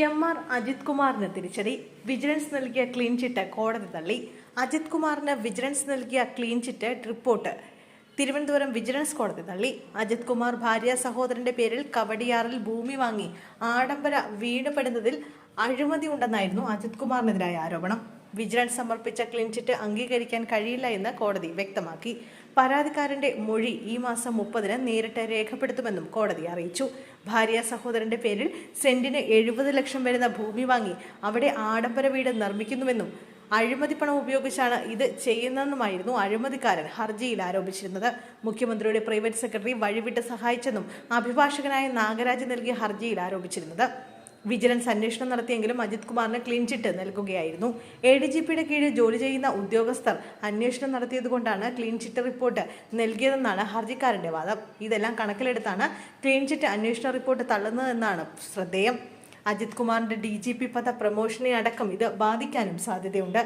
M R Ajith കുമാറിന് തിരിച്ചടി. Vigilance നൽകിയ ക്ലീൻ ചിറ്റ് കോടതി തള്ളി. അജിത് കുമാറിന് വിജിലൻസ് നൽകിയ clean chit report. Thiruvananthapuram vigilance കോടതി തള്ളി. അജിത് കുമാർ ഭാര്യ സഹോദരന്റെ പേരിൽ കവടിയാറിൽ ഭൂമി വാങ്ങി ആഡംബര വീണുപെടുന്നതിൽ അഴിമതി ഉണ്ടെന്നായിരുന്നു അജിത് കുമാറിനെതിരായ ആരോപണം. വിജിലൻസ് സമർപ്പിച്ച ക്ലീൻ ചിറ്റ് അംഗീകരിക്കാൻ കഴിയില്ല എന്ന് കോടതി വ്യക്തമാക്കി. പരാതിക്കാരന്റെ മൊഴി ഈ മാസം മുപ്പതിന് നേരിട്ട് രേഖപ്പെടുത്തുമെന്നും കോടതി അറിയിച്ചു. ഭാര്യ സഹോദരന്റെ പേരിൽ സെന്റിന് എഴുപത് ലക്ഷം വരുന്ന ഭൂമി വാങ്ങി അവിടെ ആഡംബര വീട് നിർമ്മിക്കുന്നുവെന്നും അഴിമതി പണം ഉപയോഗിച്ചാണ് ഇത് ചെയ്യുന്നതെന്നുമായിരുന്നു അഴിമതിക്കാരൻ ഹർജിയിൽ ആരോപിച്ചിരുന്നത്. മുഖ്യമന്ത്രിയുടെ പ്രൈവറ്റ് സെക്രട്ടറി വഴിവിട്ട് സഹായിച്ചെന്നും അഭിഭാഷകനായ നാഗരാജ് നൽകിയ ഹർജിയിൽ ആരോപിച്ചിരുന്നത്. വിജിലൻസ് അന്വേഷണം നടത്തിയെങ്കിലും അജിത് കുമാറിന് ക്ലീൻ ചിറ്റ് നൽകുകയായിരുന്നു. എ ഡി ജി പിയുടെ കീഴിൽ ജോലി ചെയ്യുന്ന ഉദ്യോഗസ്ഥർ അന്വേഷണം നടത്തിയതുകൊണ്ടാണ് ക്ലീൻ ചിറ്റ് റിപ്പോർട്ട് നൽകിയതെന്നാണ് ഹർജിക്കാരന്റെ വാദം. ഇതെല്ലാം കണക്കിലെടുത്താണ് ക്ലീൻ ചിറ്റ് അന്വേഷണ റിപ്പോർട്ട് തള്ളുന്നതെന്നാണ് ശ്രദ്ധേയം. അജിത് കുമാറിന്റെ ഡി ജി പി പദ പ്രമോഷനെ അടക്കം ഇത് ബാധിക്കാനും സാധ്യതയുണ്ട്.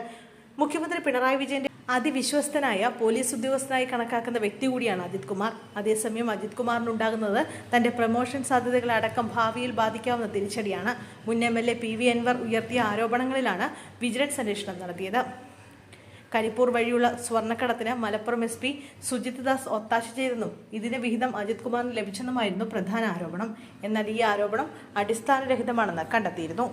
മുഖ്യമന്ത്രി പിണറായി വിജയന്റെ അതിവിശ്വസ്തനായ പോലീസ് ഉദ്യോഗസ്ഥനായി കണക്കാക്കുന്ന വ്യക്തി കൂടിയാണ് അജിത് കുമാർ. അതേസമയം അജിത് കുമാറിനുണ്ടാകുന്നത് തന്റെ പ്രൊമോഷൻ സാധ്യതകളടക്കം ഭാവിയിൽ ബാധിക്കാവുന്ന തിരിച്ചടിയാണ്. മുൻ M L A P V Anvar ഉയർത്തിയ ആരോപണങ്ങളിലാണ് വിജിലൻസ് അന്വേഷണം നടത്തിയത്. കരിപ്പൂർ വഴിയുള്ള സ്വർണക്കടത്തിന് മലപ്പുറം എസ് പി സുജിത് ദാസ് ഒത്താശ ചെയ്തെന്നും ഇതിന് വിഹിതം അജിത് കുമാറിന് ലഭിച്ചെന്നുമായിരുന്നു പ്രധാന ആരോപണം. എന്നാൽ ഈ ആരോപണം അടിസ്ഥാനരഹിതമാണെന്ന് കണ്ടെത്തിയിരുന്നു.